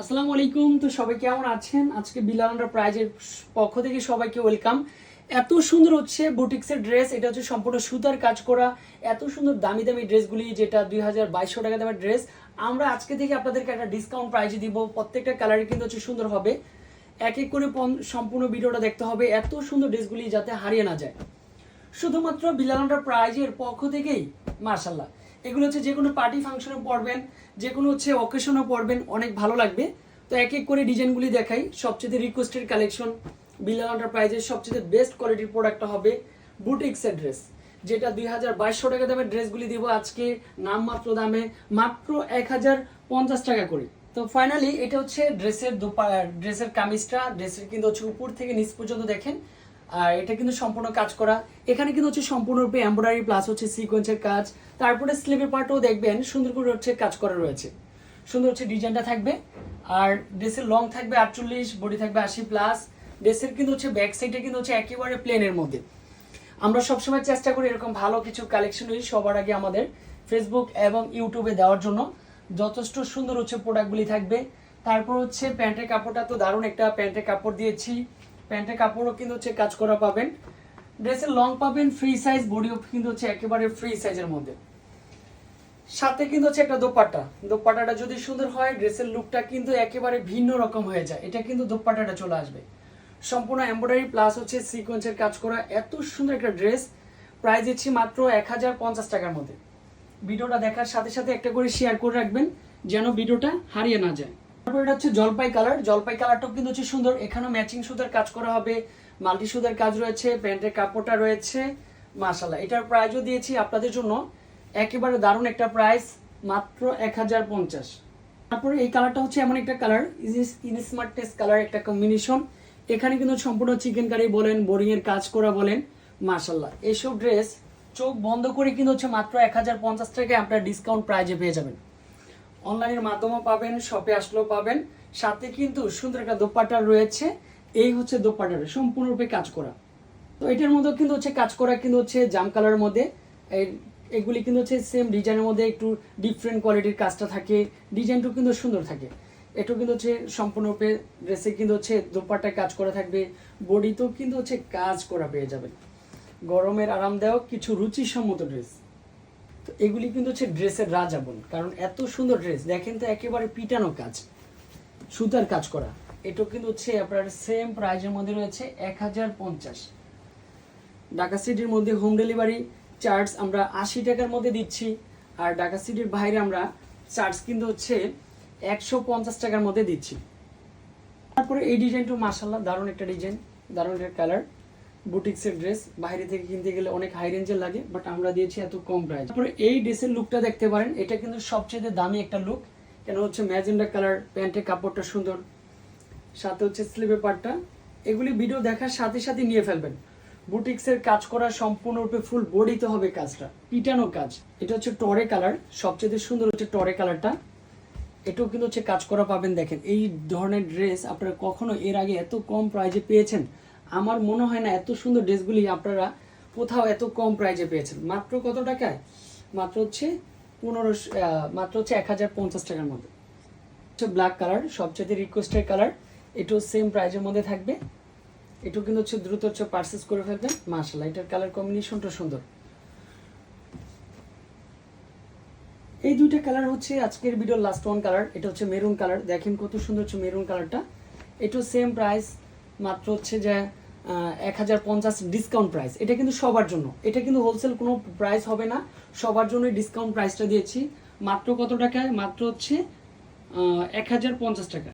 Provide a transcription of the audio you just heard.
আসসালামু আলাইকুম। তো সবাই কেমন আছেন? আজকে বিলাল প্রাইজের পক্ষ থেকে সবাইকে ওয়েলকাম। এত সুন্দর হচ্ছে বুটিক্সের ড্রেস। এটা হচ্ছে সম্পূর্ণ সুতার কাজ করা। এত সুন্দর দামি দামি ড্রেসগুলি, যেটা দুই হাজার বাইশশো টাকা দামের ড্রেস। আমরা আজকে থেকে আপনাদেরকে একটা ডিসকাউন্ট প্রাইজে দিব। প্রত্যেকটা কালারে কিন্তু হচ্ছে সুন্দর হবে। এক এক করে সম্পূর্ণ ভিডিওটা দেখতে হবে। এত সুন্দর ড্রেসগুলি যাতে হারিয়ে না যায়। শুধুমাত্র বিলালান্ডার প্রাইজের পক্ষ থেকেই মার্শাল্লাহ এগুলো হচ্ছে যে কোনো পার্টি ফাংশনে পরবেন যে কোনো হচ্ছে অকেশনে পরবেন অনেক ভালো লাগবে। তো এক এক করে ডিজাইনগুলি দেখাই, সবচেয়ে রিকোয়েস্টেড কালেকশন বিলাল প্রাইজের সবচেয়ে বেস্ট কোয়ালিটির প্রোডাক্টটা হবে বুটিক্সের ড্রেস যেটা দুই হাজার বাইশশো টাকা দামের ড্রেসগুলি দিব আজকে, নামমাত্র দামে, মাত্র এক হাজার পঞ্চাশ টাকা করে। তো ফাইনালি এটা হচ্ছে ড্রেসের দোপা ড্রেসের কামিজটা ড্রেসের কিন্তু হচ্ছে উপর থেকে নিচ পর্যন্ত দেখেন আর এটা কিন্তু সম্পূর্ণ কাজ করা। এখানে কিন্তু হচ্ছে সম্পূর্ণরূপে এমব্রয়ডারি প্লাস হচ্ছে সিকোয়েন্সের কাজ। তারপরে স্লিভের পার্টও দেখবেন, সুন্দর করে হচ্ছে কাজ করা রয়েছে। সুন্দর হচ্ছে ডিজাইনটা থাকবে। আর ড্রেসের লং থাকবে আটচল্লিশ বডি থাকবে আশি প্লাস ড্রেসের কিন্তু হচ্ছে ব্যাক সাইডে কিন্তু হচ্ছে একেবারে প্লেনের মধ্যে। আমরা সবসময় চেষ্টা করি এরকম ভালো কিছু কালেকশন কালেকশনই সবার আগে আমাদের ফেসবুক এবং ইউটিউবে দেওয়ার জন্য। যথেষ্ট সুন্দর হচ্ছে প্রোডাক্টগুলি থাকবে। তারপর হচ্ছে প্যান্টের কাপড়টা তো দারুণ একটা প্যান্টের কাপড় দিয়েছি। প্যান্টের কাপড়ও কিন্তু হচ্ছে কাজ করা পাবেন। ড্রেসের লং পাবেন ফ্রি সাইজ বডিও কিন্তু হচ্ছে একেবারে ফ্রি সাইজের মধ্যে। সাথে কিন্তু হচ্ছে একটা দোপাট্টা। দোপাট্টাটা যদি সুন্দর হয়, ড্রেসের লুকটা কিন্তু একেবারে ভিন্ন রকম হয়ে যায়। এটা কিন্তু দোপাট্টাটা চলে আসবে। সম্পূর্ণ এমব্রয়ডারি প্লাস হচ্ছে সিকোয়েন্সের কাজ করা। এত সুন্দর একটা ড্রেস প্রাইস দিচ্ছি মাত্র এক হাজার পঞ্চাশ টাকার মধ্যে। ভিডিওটা দেখার সাথে সাথে একটা করে শেয়ার করে রাখবেন, যেন ভিডিওটা হারিয়ে না যায়। তারপর এটা হচ্ছে জলপাই কালার জলপাই কালারটাও কিন্তু হচ্ছে সুন্দর। এখানেও ম্যাচিং সুতার কাজ করা হবে। মাল্টি সুতার কাজ রয়েছে, প্যান্টের কাপড়টা রয়েছে। এটার দিয়েছি আপনাদের জন্য। একেবারে দারুণ একটা প্রাইস মাত্র এক হাজার পঞ্চাশ। তারপরে এই কালারটা হচ্ছে এমন একটা কালার টেস্ট কালার একটা কম্বিনেশন এখানে কিন্তু সম্পূর্ণ চিকেন কারি বলেন বোরিং এর কাজ করা বলেন মাশাল্লাহ এইসব ড্রেস চোখ বন্ধ করে কিন্তু হচ্ছে মাত্র এক হাজার পঞ্চাশ টাকায় আপনার ডিসকাউন্ট প্রাইজে পেয়ে যাবেন। অনলাইনের মাধ্যমেও পাবেন শপে আসলেও পাবেন। সাথে কিন্তু সুন্দর একটা দোপাট্টা রয়েছে। এই হচ্ছে দোপাট্টাটা, সম্পূর্ণরূপে কাজ করা। তো এটার মধ্যেও কিন্তু হচ্ছে কাজ করা কিন্তু হচ্ছে জাম কালারের মধ্যে। এগুলি কিন্তু হচ্ছে সেম ডিজাইনের মধ্যে একটু ডিফারেন্ট কোয়ালিটির কাজটা থাকে। ডিজাইনটাও কিন্তু সুন্দর থাকে। এটাও কিন্তু হচ্ছে সম্পূর্ণরূপে ড্রেসে কিন্তু হচ্ছে দোপাট্টায় কাজ করা থাকবে। বডিতেও কিন্তু হচ্ছে কাজ করা পেয়ে যাবেন। গরমের আরামদায়ক কিছু রুচিসম্মত ড্রেস এগুলি কিন্তু হচ্ছে ড্রেসের রাজা বোন, কারণ এত সুন্দর ড্রেস। দেখেন তো একেবারে পিটানো কাজ, সুতার কাজ করা। এটা কিন্তু হচ্ছে আপনার সেম প্রাইজের মধ্যে রয়েছে এক হাজার পঞ্চাশ। ঢাকা সিটির মধ্যে হোম ডেলিভারি চার্জ আমরা আশি টাকার মধ্যে দিচ্ছি, আর ঢাকা সিটির বাইরে আমরা চার্জ কিন্তু হচ্ছে একশো পঞ্চাশ টাকার মধ্যে দিচ্ছি। তারপরে এই ডিজাইনটা মার্শাল্লাহ দারুণ একটা ডিজাইন দারুণ একটা কালার বুটিক্সের ড্রেস বাইরে থেকে কিনতে গেলে অনেক হাই রেঞ্জের লাগে বাট আমরা দিয়েছি এত কম প্রাইস তারপরে এই ড্রেসের লুকটা দেখতে পারেন, এটা কিন্তু সবচেয়ে দামি একটা লুক কেন হচ্ছে ম্যাজেন্ডা কালার প্যান্টের কাপড়টা সুন্দর, সাথে হচ্ছে স্লিভের পার্টটা এগুলি ভিডিও দেখার সাথে সাথে নিয়ে ফেলবেন। বুটিক্সের কাজ করা সম্পূর্ণরূপে ফুল বডিতে হবে কাজটা, পিটানো কাজ। এটা হচ্ছে টরে কালার সবচেয়ে সুন্দর হচ্ছে টরে কালারটা এটাও কিন্তু হচ্ছে কাজ করা পাবেন, দেখেন। এই ধরনের ড্রেস আপনারা কখনো এর আগে এত কম প্রাইজে পেয়েছেন আমার মনে হয় না এত সুন্দর ড্রেসগুলি আপনারা কোথাও এত কম প্রাইজে পেয়েছেন। মাত্র কত টাকায়? মাত্র হচ্ছে পনেরোশো মাত্র হচ্ছে এক হাজার পঞ্চাশ টাকার মধ্যে। হচ্ছে ব্ল্যাক কালার সবচেয়ে রিকোয়েস্টের কালার এটাও সেম প্রাইজের মধ্যে থাকবে। এটাও কিন্তু হচ্ছে দ্রুত হচ্ছে পার্সেস করে ফেলবেন। মার্শাল্লাহ এটার কালার কম্বিনেশনটা সুন্দর। এই দুইটা কালার হচ্ছে আজকের ভিডিওর লাস্ট ওয়ান কালার এটা হচ্ছে মেরুন কালার দেখেন কত সুন্দর হচ্ছে মেরুন কালারটা এটাও সেম প্রাইস মাত্র হচ্ছে যে এক হাজার পঞ্চাশ ডিসকাউন্ট প্রাইস এটা কিন্তু সবার জন্য। এটা কিন্তু হোলসেল কোনো প্রাইস হবে না। সবার জন্যই ডিসকাউন্ট প্রাইসটা দিয়েছি। মাত্র কত টাকায়? মাত্র হচ্ছে এক হাজার পঞ্চাশ টাকা